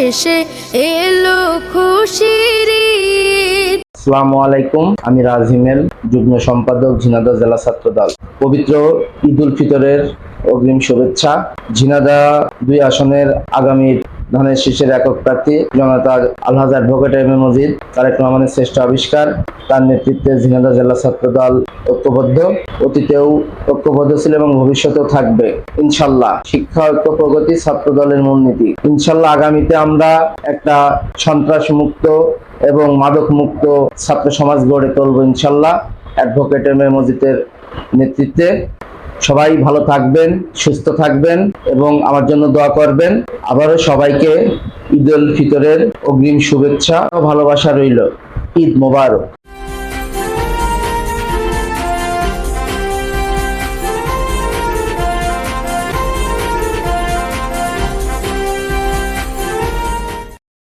শেষে এলো খুশির। আসসালামু আলাইকুম, আমি রাজিমেল, যুগ্ম সম্পাদক ঝিনাদা জেলা ছাত্র দল পবিত্র ঈদ উল ফিতরের অগ্রিম শুভেচ্ছা ঝিনাদা দুই আসনের আগামী ধানের শীষের একক প্রার্থী জনতা আলহাজ অ্যাডভোকেট এম মজিদ, তারেক রহমানের শ্রেষ্ঠ আবিষ্কার, তার নেতৃত্বে ঝিনাদা জেলা ছাত্র দল ঐক্যবদ্ধ, অতীতেও ঐক্যবদ্ধ ছিল এবং ভবিষ্যতেও থাকবে। ইনশাল্লাহ, শিক্ষা, ঐক্য, প্রগতি ছাত্র দলের মূলনীতি। ইনশাল্লাহ আগামীতে আমরা একটা সন্ত্রাস মুক্ত এবং মাদক মুক্ত ছাত্র সমাজ গড়ে তুলব ইনশাল্লাহ, অ্যাডভোকেট এম এ মজিদের নেতৃত্বে। সবাই ভালো থাকবেন, সুস্থ থাকবেন এবং আমার জন্য দোয়া করবেন। আবারও সবাইকে ঈদ উল ফিতরের অগ্রিম শুভেচ্ছা ও ভালোবাসা রইল। ঈদ মোবারক।